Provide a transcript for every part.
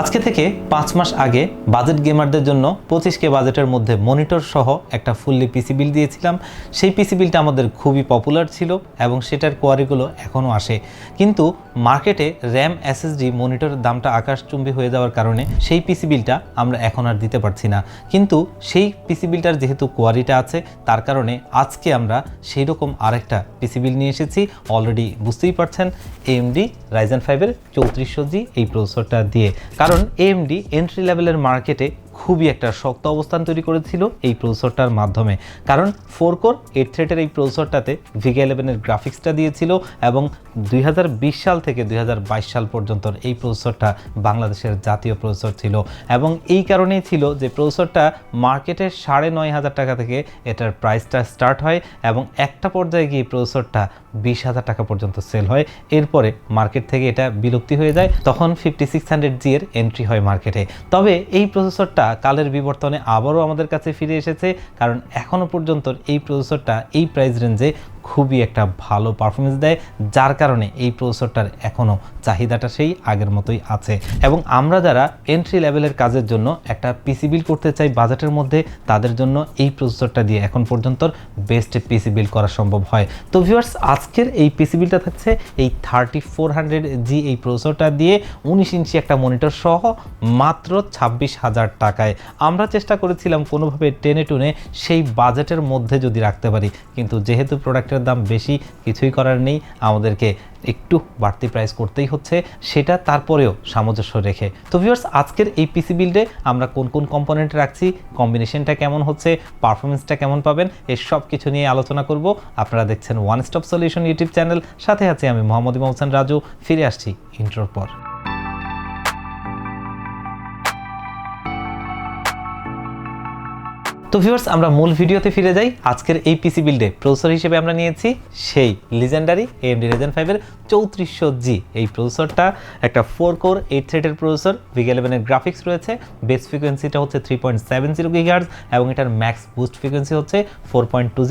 আজকে থেকে পাঁচ মাস আগে বাজেট গেমারদের জন্য পঁচিশ কে বাজেটের মধ্যে মনিটর সহ একটা ফুললি পিসি বিল দিয়েছিলাম। সেই পিসি বিলটা আমাদের খুবই পপুলার ছিল এবং সেটার কোয়ারিগুলো এখনও আসে। কিন্তু মার্কেটে র্যাম, এসএসডি মনিটরের দামটা আকাশচুম্বী হয়ে যাওয়ার কারণে সেই পিসি বিলটা আমরা এখন আর দিতে পারছি না। কিন্তু সেই পিসি বিলটার যেহেতু কোয়ারিটা আছে, তার কারণে আজকে আমরা সেই রকম আরেকটা পিসি বিল নিয়ে এসেছি। অলরেডি বুঝতেই পারছেন এএমডি রাইজেন ফাইভের চৌত্রিশশো জি এই প্রসেসরটা দিয়ে। কারণ এএমডি এন্ট্রি লেভেলের মার্কেটে খুবই একটা শক্ত অবস্থান তৈরি করেছিল এই প্রসেসরটার মাধ্যমে। কারণ ফোর কোর এইট থ্রেটের এই প্রসেসরটাতে ভিগা ইলেভেনের গ্রাফিক্সটা দিয়েছিল এবং দুই হাজার বিশ সাল থেকে দুই হাজার বাইশ সাল পর্যন্ত এই প্রসেসরটা বাংলাদেশের জাতীয় প্রসেসর ছিল। এবং এই কারণেই ছিল যে প্রসেসরটা মার্কেটে সাড়ে নয় হাজার টাকা থেকে এটার প্রাইসটা স্টার্ট হয় এবং একটা পর্যায়ে গিয়ে প্রসেসরটা বিশ হাজার টাকা পর্যন্ত সেল হয়। এরপরে মার্কেট থেকে এটা বিলুপ্তি হয়ে যায়। তখন ফিফটি সিক্স হান্ড্রেড জি এর এন্ট্রি হয় মার্কেটে। তবে এই প্রসেসরটা কালের বিবর্তনে আবারও আমাদের কাছে ফিরে এসেছে, কারণ এখনও পর্যন্ত এই প্রসেসরটা এই প্রাইস রেঞ্জে খুবই একটা ভালো পারফরমেন্স দেয়, যার কারণে এই প্রসেসরটার এখনও চাহিদাটা সেই আগের মতোই আছে। এবং আমরা যারা এন্ট্রি লেভেলের কাজের জন্য একটা পিসি বিল করতে চাই বাজেটের মধ্যে, তাদের জন্য এই প্রসেসরটা দিয়ে এখন পর্যন্ত বেস্ট পিসি বিল করা সম্ভব হয়। তো ভিউয়ার্স আজকের এই পিসি বিলটা থাকছে এই থার্টি ফোর হান্ড্রেড জি এই প্রসেসরটা দিয়ে উনিশ ইঞ্চি একটা মনিটর সহ মাত্র ছাব্বিশ হাজার টাকায়। আমরা চেষ্টা করেছিলাম কোনোভাবে টেনে টুনে সেই বাজেটের মধ্যে যদি রাখতে পারি, কিন্তু যেহেতু প্রোডাক্টের দাম বেশি কিছুই করার নেই। আমাদেরকে একটু বাড়তি প্রাইস করতেই হচ্ছে। সেটা তারপরেও সামঞ্জস্য রেখে। তো ভিউয়ার্স আজকের এই পিসি বিল্ডে আমরা কোন কোন কম্পোনেন্ট রাখছি কম্বিনেশনটা কেমন হচ্ছে পারফরমেন্সটা কেমন পাবেন, এই সব কিছু নিয়ে আলোচনা করব। আপনারা দেখছেন one stop solution YouTube channel সাথে আছে আমি মোহাম্মদ ইমাম হোসেন রাজু। ফিরে আসছি ইন্ট্রোর পর। তো ভিউয়ার্স আমরা মূল ভিডিওতে ফিরে যাই। আজকের এই পিসি বিল্ডে প্রসেসর হিসেবে আমরা নিয়েছি সেই লিজেন্ডারি এএমডি রেজেন ফাইভের চৌত্রিশশো জি এই প্রসেসরটা একটা ফোর কোর এইট থ্রেডের প্রসেসর ভিগ ইলেভেনের গ্রাফিক্স রয়েছে। বেস ফ্রিকোয়েন্সিটা হচ্ছে থ্রি পয়েন্ট সেভেন এবং এটার ম্যাক্স বুস্ট ফ্রিকোয়েন্সি হচ্ছে four point two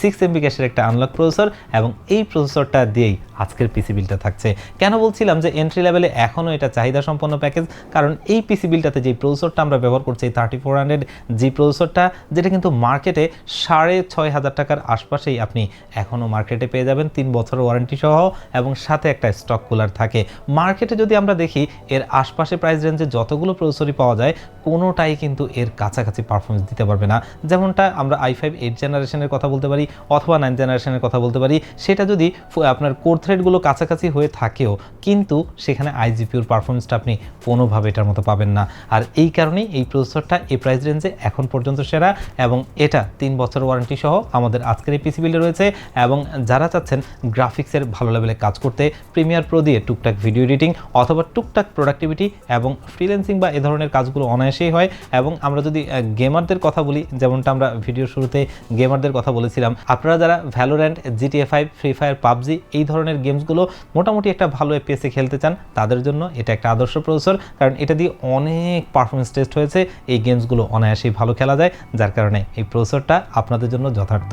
six MB ক্যাশের একটা আনলক প্রসেসর এবং এই প্রসেসরটা দিয়েই আজকের পিসি বিলটা থাকছে। কেন বলছিলাম যে এন্ট্রি লেভেলে এখনও এটা চাহিদা সম্পন্ন প্যাকেজ কারণ এই পিসি বিলটাতে যে প্রসেসরটা আমরা ব্যবহার করছি থার্টি ফোর হান্ড্রেড জি প্রসেসরটা যেটা কিন্তু মার্কেটে সাড়ে ছয় হাজার টাকার আশপাশেই আপনি এখনও মার্কেটে পেয়ে যাবেন। তিন বছর ওয়ারেন্টি সহ এবং সাথে একটা স্টক কুলার থাকে। মার্কেটে যদি আমরা দেখি, এর আশপাশে প্রাইস রেঞ্জে যতগুলো প্রসেসরই পাওয়া যায়, কোনোটাই কিন্তু এর কাছাকাছি পারফরমেন্স দিতে পারবে না। যেমনটা আমরা আই ফাইভ এইট জেনারেশনের কথা বলতে পারি, অথবা নাইন জেনারেশনের কথা বলতে পারি। সেটা যদি আপনার কোর থ্রেডগুলো কাছাকাছি হয়ে থাকেও, কিন্তু সেখানে আইজিপিউর পারফরমেন্সটা আপনি কোনোভাবে এটার মতো পাবেন না। আর এই কারণেই এই প্রসেসরটা এই প্রাইস রেঞ্জে এখন পর্যন্ত সেরা এবং এটা তিন বছর ওয়ারেন্টি সহ আমাদের আজকের এই পিসি বিলে রয়েছে এবং যারা চাচ্ছেন গ্রাফিক্সের ভালো লেভেলে কাজ করতে প্রিমিয়ার প্রো দিয়ে টুকটাক ভিডিও এডিটিং অথবা টুকটাক প্রোডাক্টিভিটি এবং ফ্রিল্যান্সিং বা এ ধরনের কাজগুলো অনায়াসেই হয় এবং আমরা যদি গেমারদের কথা বলি, যেমনটা আমরা ভিডিও শুরুতে গেমারদের কথা বলেছিলাম, আপনারা যারা Valorant GTA five Free Fire PUBG এই ধরনের গেমসগুলো মোটামুটি একটা ভালো এপিএসে খেলতে চান, তাদের জন্য এটা একটা আদর্শ প্রসেসর, কারণ এটা দিয়ে অনেক পারফরমেন্স টেস্ট হয়েছে, এই গেমসগুলো অনায়াসেই ভালো খেলা যায়। যার কারণে এই প্রসেসরটা আপনাদের জন্য যথার্থ।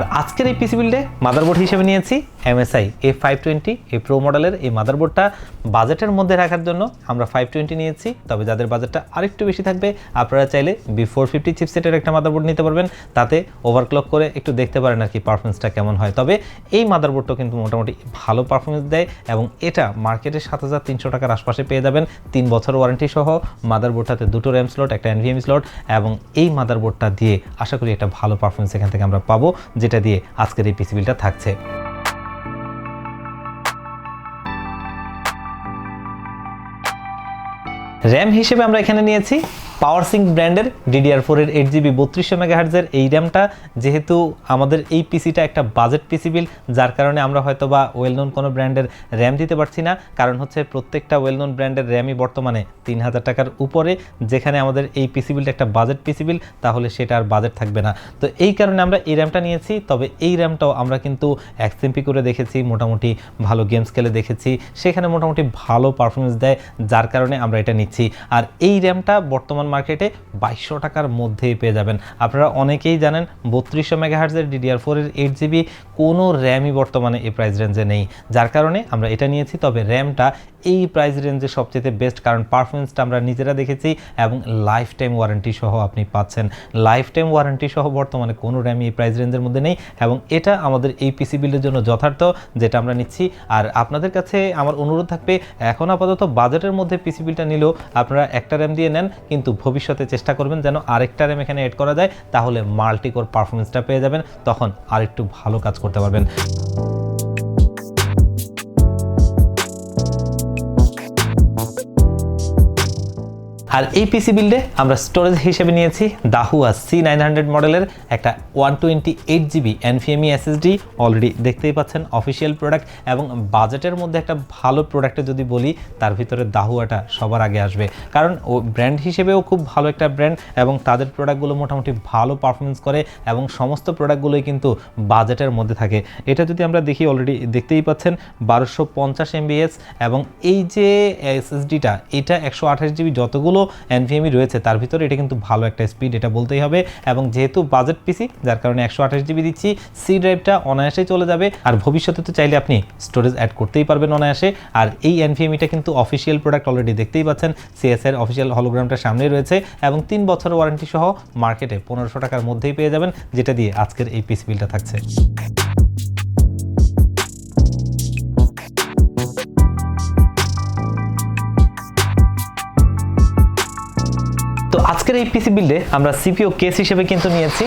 আর আজকের এই পিসি বিল্ডে মাদারবোর্ড হিসেবে নিয়েছি এমএসআই এ ফাইভ টোয়েন্টি এই প্রো মডেলের এই মাদারবোর্ডটা বাজেটের মধ্যে রাখার জন্য আমরা ফাইভ টোয়েন্টি নিয়েছি। তবে যাদের বাজেটটা আরেকটু বেশি থাকবে, আপনারা চাইলে বি ফোর ফিফটি চিপসেটের একটা মাদারবোর্ড নিতে পারবেন। তাতে ওভারক্লক করে একটু দেখতে পারেন আর কি পারফরমেন্সটা কেমন হয়। তবে এই মাদারবোর্ডটা কিন্তু মোটামুটি ভালো পারফরমেন্স দেয় এবং এটা মার্কেটে সাত হাজার তিনশো টাকার আশপাশে পেয়ে যাবেন। তিন বছর ওয়ারেন্টি সহ মাদারবোর্ডটাতে দুটো র্যাম স্লট একটা এনভিএম স্লট এবং এই মাদারবোর্ডটা দিয়ে আশা করি একটা ভালো পারফরমেন্স এখান থেকে আমরা পাবো যেটা দিয়ে আজকের এই পিসিবিলটা থাকছে। র্যাম হিসেবে আমরা এখানে নিয়েছি। পাওয়ার সিঙ্ক ব্র্যান্ডের ডিডিআর ফোরের এইট জিবি বত্রিশশো মেগাহার্জের এই র্যামটা। যেহেতু আমাদের এই পিসিটা একটা বাজেট পিসি বিল যার কারণে আমরা হয়তো বা ওয়েল নোন কোনো ব্র্যান্ডের র্যাম দিতে পারছি না। কারণ হচ্ছে প্রত্যেকটা ওয়েল নোন ব্র্যান্ডের র্যামই বর্তমানে তিন হাজার টাকার উপরে। যেখানে আমাদের এই পিসি বিলটা একটা বাজেট পিসি বিল তাহলে সেটা আর বাজেট থাকবে না। তো এই কারণে আমরা এই র্যামটা নিয়েছি। তবে এই র্যামটাও আমরা কিন্তু এক্সএমপি করে দেখেছি, মোটামুটি ভালো গেমস খেলে দেখেছি। সেখানে মোটামুটি ভালো পারফরমেন্স দেয়, যার কারণে আমরা এটা নিচ্ছি। নিচ্ছি। আর এই র্যামটা বর্তমান মার্কেটে বাইশশো টাকার মধ্যেই পেয়ে যাবেন। আপনারা অনেকেই জানেন বত্রিশশো মেগাহার্জের ডিডিআর ফোরের এইট জিবি কোনো র্যামই বর্তমানে এই প্রাইস রেঞ্জে নেই। যার কারণে আমরা এটা নিয়েছি, তবে র্যামটা এই প্রাইস রেঞ্জে সবচেয়ে বেস্ট কারণ পারফরমেন্সটা আমরা নিজেরা দেখেছি এবং লাইফ টাইম ওয়ারেন্টি সহ আপনি পাচ্ছেন। লাইফ টাইম ওয়ারেন্টি সহ বর্তমানে কোনো র্যামই এই প্রাইস রেঞ্জের মধ্যে নেই এবং এটা আমাদের এই পিসি বিল্ডের জন্য যথার্থ, যেটা আমরা নিচ্ছি। আর আপনাদের কাছে আমার অনুরোধ থাকবে, এখন আপাতত বাজেটের মধ্যে পিসি বিলটা নিলেও আপনারা একটা র্যাম দিয়ে নেন, কিন্তু ভবিষ্যতে চেষ্টা করবেন যেন আরেকটা র্যাম এখানে এড করা যায়, তাহলে মাল্টিকোর পারফরমেন্সটা পেয়ে যাবেন, তখন আরেকটু ভালো কাজ করতে পারবেন। আর এই পিসি বিল্ডে আমরা স্টোরেজ হিসেবে নিয়েছি দাহুয়া সি নাইন হান্ড্রেড মডেলের একটা ওয়ান টোয়েন্টি এইট জিবি এনফিএমই এসএসডি অলরেডি দেখতেই পাচ্ছেন অফিসিয়াল প্রোডাক্ট এবং বাজেটের মধ্যে একটা ভালো প্রোডাক্টে যদি বলি, তার ভিতরে দাহুয়াটা সবার আগে আসবে। কারণ ও ব্র্যান্ড হিসেবেও খুব ভালো একটা ব্র্যান্ড এবং তাদের প্রোডাক্টগুলো মোটামুটি ভালো পারফরমেন্স করে, এবং সমস্ত প্রোডাক্টগুলোই কিন্তু বাজেটের মধ্যে থাকে। এটা যদি আমরা দেখি অলরেডি দেখতেই পাচ্ছেন বারোশো পঞ্চাশ এমবিএস এবং এই যে এসএসডিটা এটা একশো আঠাশ জিবি যতগুলো এনভিএমই রয়েছে, তার ভিতরে এটা কিন্তু ভালো একটা স্পিড এটা বলতেই হবে। এবং যেহেতু বাজেট পিসি যার কারণে একশো আঠাশ জিবি দিচ্ছি সি ড্রাইভটা অনায়াসেই চলে যাবে। আর ভবিষ্যতে তো চাইলে আপনি স্টোরেজ অ্যাড করতেই পারবেন অনায়াসে। আর এই এনভিএমিটা কিন্তু অফিসিয়াল প্রোডাক্ট অলরেডি দেখতেই পাচ্ছেন সিএস এর অফিসিয়াল হলোগ্রামটা সামনেই রয়েছে এবং তিন বছরের ওয়ারেন্টি সহ মার্কেটে পনেরোশো টাকার মধ্যেই পেয়ে যাবেন, যেটা দিয়ে আজকের এই পিসি বিলটা থাকছে। আজকের এই পিসি বিল্ডে আমরা সিপিও কেস হিসেবে কিন্তু নিয়েছি।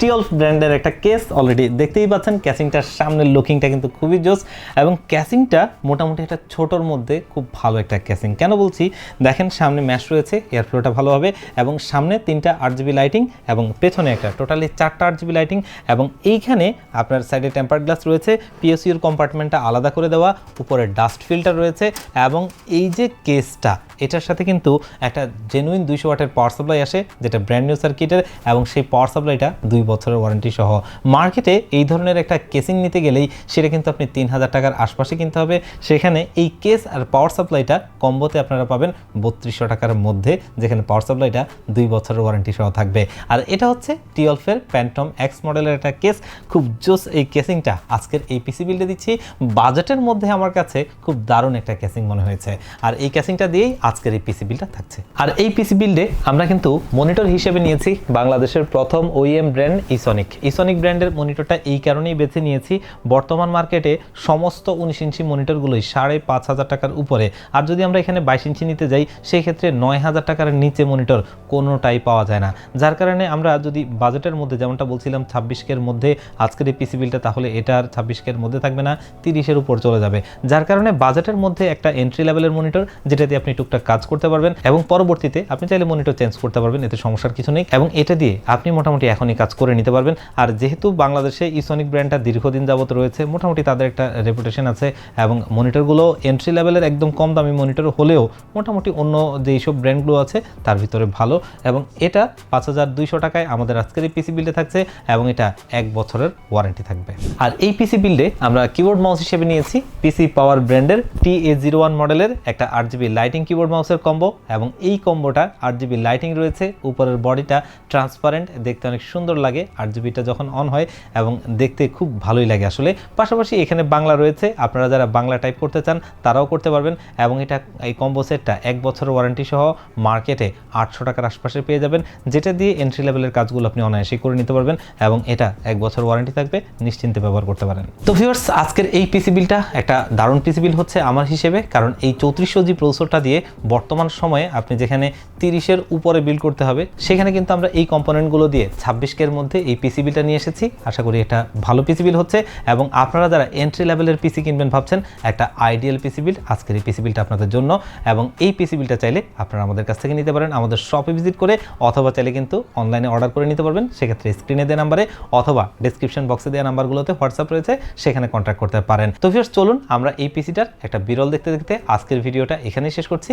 টিওলফ ব্র্যান্ডের একটা কেস অলরেডি দেখতেই পাচ্ছেন। ক্যাসিংটার সামনের লুকিংটা কিন্তু খুবই জোস এবং ক্যাসিংটা মোটামুটি একটা ছোটোর মধ্যে খুব ভালো একটা ক্যাসিং কেন বলছি? দেখেন সামনে ম্যাশ রয়েছে এয়ারফ্লোটা ভালো হবে এবং সামনে তিনটা আট জিবি লাইটিং এবং পেছনে একটা টোটালি চারটা আট জিবি লাইটিং এবং এইখানে আপনার সাইডে টেম্পার গ্লাস রয়েছে পিএসইউর কম্পার্টমেন্টটা আলাদা করে দেওয়া, উপরে ডাস্ট ফিল্টার রয়েছে এবং এই যে কেসটা এটার সাথে কিন্তু একটা জেনুইন দুইশো ওয়াটের পাওয়ার সাপ্লাই আসে, যেটা ব্র্যান্ড নিউ সার্কিটের এবং সেই পাওয়ার সাপ্লাইটা দুই বছরের ওয়ারেন্টি সহ। মার্কেটে এই ধরনের একটা কেসিং নিতে গেলেই সেটা কিন্তু আপনি তিন হাজার টাকার আশপাশে কিনতে হবে। সেখানে এই কেস আর পাওয়ার সাপ্লাইটা কম্বোতে আপনারা পাবেন বত্রিশশো টাকার মধ্যে, যেখানে পাওয়ার সাপ্লাইটা দুই বছরের ওয়ারেন্টি সহ থাকবে। আর এটা হচ্ছে টিওলফের প্যান্টম এক্স মডেলের একটা কেস খুব জোস এই কেসিংটা আজকের এই পিসি বিলটা দিচ্ছি। বাজেটের মধ্যে আমার কাছে খুব দারুণ একটা কেসিং মনে হয়েছে। আর এই কেসিংটা দিয়েই আজকের এই পিসি বিলটা থাকছে। আর এই পিসি বিল্ডে আমরা কিন্তু মনিটর হিসেবে নিয়েছি বাংলাদেশের প্রথম ওইএম ব্র্যান্ড ইসনিক ইসনিক ব্র্যান্ডের মনিটরটা এই কারণেই বেছে নিয়েছি, বর্তমান মার্কেটে সমস্ত উনিশ ইঞ্চি মনিটরগুলোই সাড়ে পাঁচ হাজার টাকার উপরে। আর যদি আমরা এখানে বাইশ ইঞ্চি নিতে যাই সেই ক্ষেত্রে নয় হাজার টাকার নিচে মনিটর কোনোটাই পাওয়া যায় না। যার কারণে আমরা যদি বাজেটের মধ্যে, যেমনটা বলছিলাম ছাব্বিশকের মধ্যে, আজকের এই পিসি বিলটা তাহলে এটা আর ছাব্বিশকের মধ্যে থাকবে না, তিরিশের উপর চলে যাবে। যার কারণে বাজেটের মধ্যে একটা এন্ট্রি লেভেলের মনিটর যেটা দিয়ে আপনি টুকটাক কাজ করতে পারবেন এবং পরবর্তীতে আপনি চাইলে মনিটর চেঞ্জ করতে পারবেন, এতে সমস্যার কিছু নেই এবং এটা দিয়ে আপনি মোটামুটি এখনই কাজ করে নিতে পারবেন। আর যেহেতু বাংলাদেশে ইসনিক ব্র্যান্ডটা দীর্ঘদিন যাবত রয়েছে, মোটামুটি তাদের একটা রেপুটেশন আছে এবং মনিটরগুলো এন্ট্রি লেভেলের একদম কম দামি মনিটর হলেও মোটামুটি অন্য যে সব ব্র্যান্ডগুলো আছে, তার ভিতরে ভালো এবং এটা পাঁচ হাজার দুইশো টাকায় আমাদের আজকের এই পিসি বিল্ডে থাকছে এবং এটা এক বছরের ওয়ারেন্টি থাকবে। আর এই পিসি বিল্ডে আমরা কিবোর্ড মাউস হিসেবে নিয়েছি পিসি পাওয়ার ব্র্যান্ডের টি এ জিরো ওয়ান মডেলের একটা আট জিবি লাইটিং কিবোর্ড মাউসের কম্বো এবং এই কম্বোটা আট জিবি লাইটিং রয়েছে। উপরের বডিটা ট্রান্সপারেন্ট দেখতে অনেক সুন্দর লাগে। আট জিবিটা যখন অন হয় এবং দেখতে খুব ভালোই লাগে আসলে। পাশাপাশি এখানে বাংলা রয়েছে। আপনারা যারা বাংলা টাইপ করতে চান, তারাও করতে পারবেন। এবং এটা, এই কম্বো সেটটা এক বছরের ওয়ারেন্টি সহ মার্কেটে আটশো টাকার আশপাশে পেয়ে যাবেন। যেটা দিয়ে এন্ট্রি লেভেলের কাজগুলো আপনি অনায়াসেই করে নিতে পারবেন এবং এটা এক বছর ওয়ারেন্টি থাকবে, নিশ্চিন্তে ব্যবহার করতে পারেন। তো ভিউয়ার্স আজকের এই পিসি বিলটা একটা দারুণ পিসি বিল হচ্ছে আমার হিসেবে। কারণ এই চৌত্রিশশো জি প্রসেসরটা দিয়ে বর্তমান সময়ে আপনি যেখানে তিরিশের উপরে বিল করতে হবে, সেখানে কিন্তু আমরা এই কম্পোনেন্টগুলো দিয়ে ছাব্বিশকের মধ্যে এই পিসি বিলটা নিয়ে এসেছি। আশা করি এটা ভালো পিসি বিল হচ্ছে এবং আপনারা যারা এন্ট্রি লেভেলের পিসি কিনবেন ভাবছেন, একটা আইডিয়াল পিসি বিল আজকের এই পিসি বিলটা আপনাদের জন্য এবং এই পিসি বিলটা চাইলে আপনারা আমাদের কাছ থেকে নিতে পারেন, আমাদের শপে ভিজিট করে অথবা চাইলে কিন্তু অনলাইনে অর্ডার করে নিতে পারবেন। সেক্ষেত্রে স্ক্রিনে দেওয়া নাম্বারে অথবা ডিসক্রিপশন বক্সে দেওয়া নাম্বারগুলোতে হোয়াটসঅ্যাপ রয়েছে, সেখানে কন্ট্যাক্ট করতে পারেন। তো ভিউয়ার্স চলুন আমরা এই পিসিটার একটা বিরল দেখতে দেখতে আজকের ভিডিওটা এখানেই শেষ করছি।